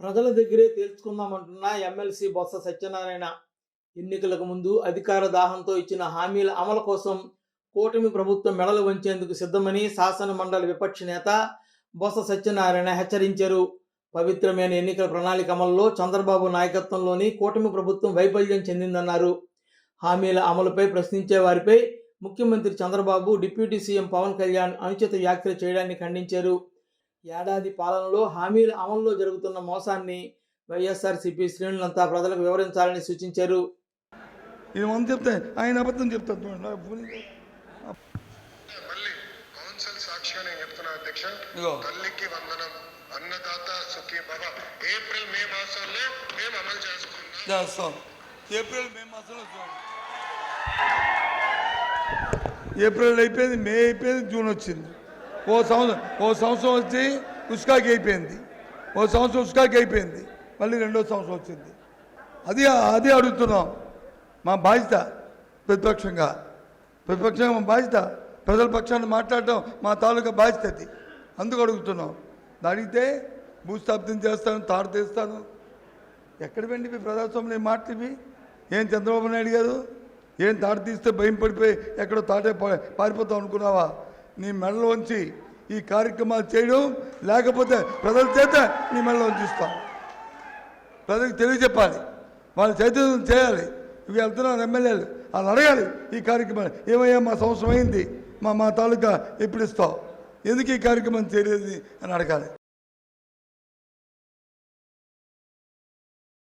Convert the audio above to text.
ప్రజల దగ్గరే తేల్చుకుందామంటున్న ఎమ్మెల్సీ బొత్స సత్యనారాయణ ఎన్నికలకు ముందు అధికార దాహంతో ఇచ్చిన హామీల అమలు కోసం కూటమి ప్రభుత్వం మెడలు వంచేందుకు సిద్ధమని శాసన మండలి విపక్ష నేత బొత్స సత్యనారాయణ హెచ్చరించారు. పవిత్రమైన ఎన్నికల ప్రణాళిక అమలులో చంద్రబాబు నాయకత్వంలోని కూటమి ప్రభుత్వం వైఫల్యం చెందిందన్నారు. హామీల అమలుపై ప్రశ్నించే వారిపై ముఖ్యమంత్రి చంద్రబాబు డిప్యూటీ సీఎం పవన్ కళ్యాణ్ అనుచిత వ్యాఖ్యలు చేయడాన్ని ఖండించారు. ఏడాది పాలనలో హామీల అమలులో జరుగుతున్న మోసాన్ని వైఎస్ఆర్సీపీ శ్రేణులంతా ప్రజలకు వివరించాలని సూచించారు. ఇది మనం చెప్తే ఆయన అబద్ధం చెప్తాడు చూడండి నాకు ఫోన్ చేసి. మళ్ళీ కౌన్సిల్ సాక్షిగా నేను చెప్తున్నా అధ్యక్ష. ఇదిగో. తల్లికి వందనం అన్నదాత సుఖీ బాబా ఏప్రిల్ మే మాసంలో మేము అమలు చేస్తాం. ఏప్రిల్ మే మాసంలో ఏప్రిల్ అయిపోయింది మే అయిపోయింది జూన్ వచ్చింది. ఓ సంవత్సరం ఓ సంవత్సరం వచ్చి ఉస్కాకి అయిపోయింది ఓ సంవత్సరం ఉస్కాకి అయిపోయింది మళ్ళీ రెండో సంవత్సరం వచ్చింది. అది అది అడుగుతున్నాం. మా బాధ్యత ప్రతిపక్షంగా. ప్రతిపక్షంగా మా బాధ్యత. ప్రజల పక్షాన్ని మాట్లాడటం మా తాలూకా బాధ్యత అది. అందుకు అడుగుతున్నాం. అడిగితే భూస్థాపితం చేస్తాను తాడు తీస్తాను. ఎక్కడ వెండి ఇవి ప్రజాస్వామ్యం ఈ ఏం చంద్రబాబు నాయుడు గారు? ఏం తాడు తీస్తే భయం పడిపోయి ఎక్కడో తాటే పారిపోతాం అనుకున్నావా? నీ మెడలో ఉంచి ఈ కార్యక్రమాలు చేయడం లేకపోతే ప్రజల చేత నీ మెడలో ఉంచిస్తాం. ప్రజలకు తెలియజెప్పాలి. వాళ్ళు చైతన్యం చేయాలి. ఇవి వెళ్తున్నారు ఎమ్మెల్యేలు. వాళ్ళు అడగాలి ఈ కార్యక్రమాలు. ఏమయ్యా మా సంవత్సరం అయింది. మా మా తాలూకా ఎప్పుడు ఇస్తావు? ఎందుకు ఈ కార్యక్రమం చేయలేదు అని అడగాలి.